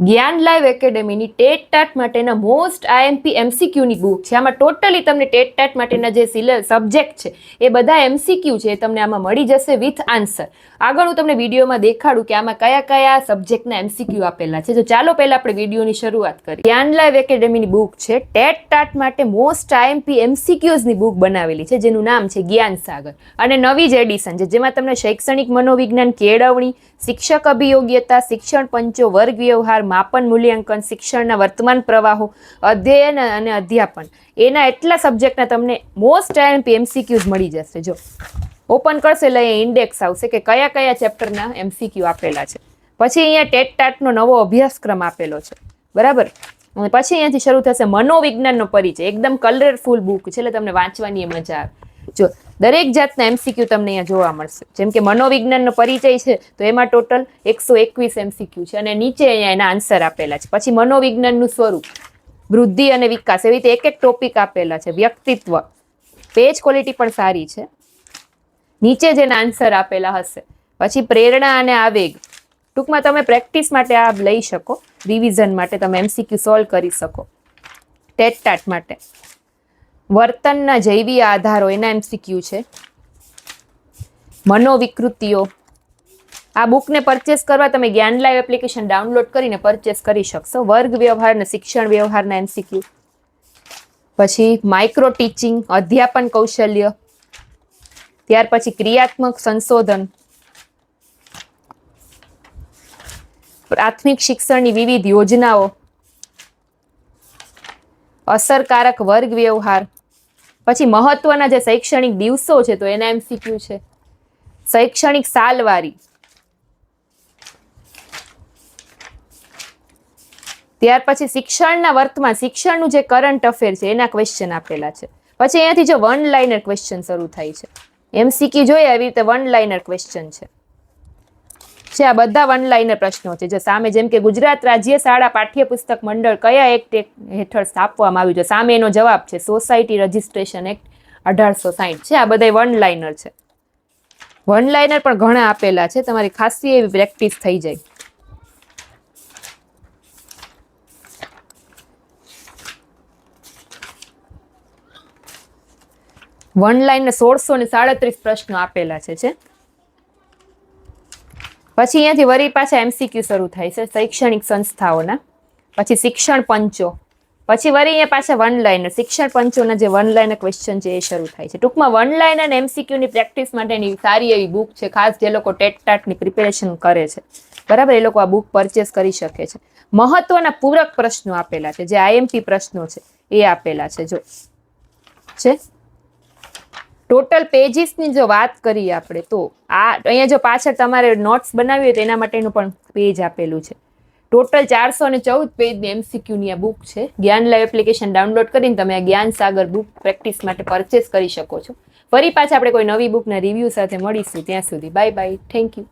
જ્ઞાન લાઈવ એકેડેમીની TET TAT માટેના મોસ્ટ આઈએમપી એમસીક્યુની બુક છે. આમાં ટોટલી તમને ટેટ ટાટ માટેના જે સબ્જેક્ટ છે, એ બધા એમસીક્યુ છે, એ તમને આમાં મળી જશે વિથ આન્સર. આગળ હું તમને વિડીયોમાં દેખાડું કે આમાં કયા કયા સબ્જેક્ટના એમસીક્યુ આપેલા છે. તો ચાલો પહેલાં આપણે વિડીયોની શરૂઆત કરીએ. જ્ઞાન લાઈવ એકેડેમીની બુક છે. ટેટ ટાટ માટે મોસ્ટ આઈએમપી એમસીક્યુઝની બુક બનાવેલી છે, જેનું નામ છે જ્ઞાન સાગર. અને નવી જ એડિશન છે, જેમાં તમને શૈક્ષણિક મનોવિજ્ઞાન કેળવણી, શિક્ષક અભિયોગ્યતા, શિક્ષણ પંચો વર્ગ વ્યવહાર માપન, મૂલ્યાંકન, શિક્ષણના વર્તમાન પ્રવાહો, અધ્યયન અને અધ્યાપન. એના એટલા સબ્જેક્ટના તમને મોસ્ટ આઈએમપી એમસીક્યુઝ મળી જશે. જો ઓપન કરશે એટલે અહીંયા ઇન્ડેક્સ આવશે કે કયા કયા ચેપ્ટરના એમસીક્યુ આપેલા છે. પછી અહીંયા ટેટ ટાટનો નવો અભ્યાસક્રમ આપેલો છે. બરાબર? પછી અહીંયાથી શરૂ થશે મનોવિજ્ઞાનનો પરિચય. એકદમ કલરફુલ બુક છે એટલે તમને વાંચવાની મજા આવે. જો દરેક જાતના એમસીક્યુ તમને અહીંયા જોવા મળશે. જેમ કે મનોવિજ્ઞાનનો પરિચય છે, તો એમાં ટોટલ એકસો એકવીસ એમસીક્યુ છે અને નીચે અહીંયા એના આન્સર આપેલા છે. પછી મનોવિજ્ઞાનનું સ્વરૂપ, વૃદ્ધિ અને વિકાસ, એવી રીતે એક એક ટોપિક આપેલા છે. વ્યક્તિત્વ પેજ ક્વોલિટી પણ સારી છે. નીચે જેના આન્સર આપેલા હશે. પછી પ્રેરણા અને આવેગ, ટૂંકમાં તમે પ્રેક્ટિસ માટે આ લઈ શકો. રિવિઝન માટે તમે એમસીક્યુ સોલ્વ કરી શકો. ટેટ ટાટ માટે. વર્તનના જૈવી આધારો એના એમસીક્યુ છે. મનોવિકૃતિઓ. આ બુકને પરચેસ કરવા તમે જ્ઞાન લાઈવ એપ્લિકેશન ડાઉનલોડ કરીને પરચેસ કરી શકશો. વર્ગ વ્યવહાર અને શિક્ષણ વ્યવહારના એમસીક્યુ પછી માઇક્રો ટીચિંગ અધ્યાપન કૌશલ્ય. ત્યાર પછી ક્રિયાત્મક સંશોધન. પ્રાથમિક શિક્ષણની વિવિધ યોજનાઓ. અસરકારક વર્ગ વ્યવહાર. પછી મહત્વના જે શૈક્ષણિક દિવસો છે તો એના એમસીક્યુ છે. શૈક્ષણિક સાલવારી. ત્યાર પછી શિક્ષણના વર્તમાં શિક્ષણનું જે કરંટ અફેર છે, એના ક્વેશ્ચન આપેલા છે. પછી અહીંયાથી જો વન લાઇનર ક્વેશ્ચન શરૂ થાય છે. એમસીક્યુ જોઈએ આવી રીતે વન લાઇનર ક્વેશ્ચન છે. છે. આ બધા વન લાઇનર પ્રશ્નો છે. જે સામે જેમ કે ગુજરાત રાજ્ય શાળા પાઠ્યપુસ્તક મંડળ કયા એક્ટ હેઠળ સ્થાપવામાં આવ્યું છે? સામે એનો જવાબ છે સોસાયટી રજિસ્ટ્રેશન એક્ટ અઢારસો સાહીઠ છે. આ બધા વન લાઇનર છે. વન લાઇનર પણ ઘણા આપેલા છે. તમારી ખાસી એવી પ્રેક્ટિસ થઈ જાય. વન લાઇનને સોળસો ને સાડત્રીસ પ્રશ્નો આપેલા છે. પછી અહીંયાથી વળી પાછા એમસીક્યુ શરૂ થાય છે, શૈક્ષણિક સંસ્થાઓના. પછી શિક્ષણ પંચો. પછી વળી અહીંયા પાછા વન લાઇનર શિક્ષણ પંચોના જે વન લાઇનર ક્વેશ્ચન છે એ શરૂ થાય છે. ટૂંકમાં વન લાઇન અને એમસીક્યુની પ્રેક્ટિસ માટેની સારી એવી બુક છે. ખાસ જે લોકો ટેટ ટાટની પ્રિપેરેશન કરે છે. બરાબર? એ લોકો આ બુક પરચેસ કરી શકે છે. મહત્વના પૂરક પ્રશ્નો આપેલા છે. જે આઈએમપી પ્રશ્નો છે એ આપેલા છે. જો છે? ટોટલ પેજીસની જો વાત કરીએ આપણે, તો આ અહીંયા જો પાછળ તમારે નોટ્સ બનાવી હોય તો એના માટેનું પણ પેજ આપેલું છે. ટોટલ ચારસો અને ચૌદ પેજની એમસીક્યુની આ બુક છે. જ્ઞાન લાઈવ એપ્લિકેશન ડાઉનલોડ કરીને તમે આ જ્ઞાન સાગર બુક પ્રેક્ટિસ માટે પરચેસ કરી શકો છો. ફરી પાછા આપણે કોઈ નવી બુકના રિવ્યૂ સાથે મળીશું. ત્યાં સુધી બાય બાય થેન્ક યુ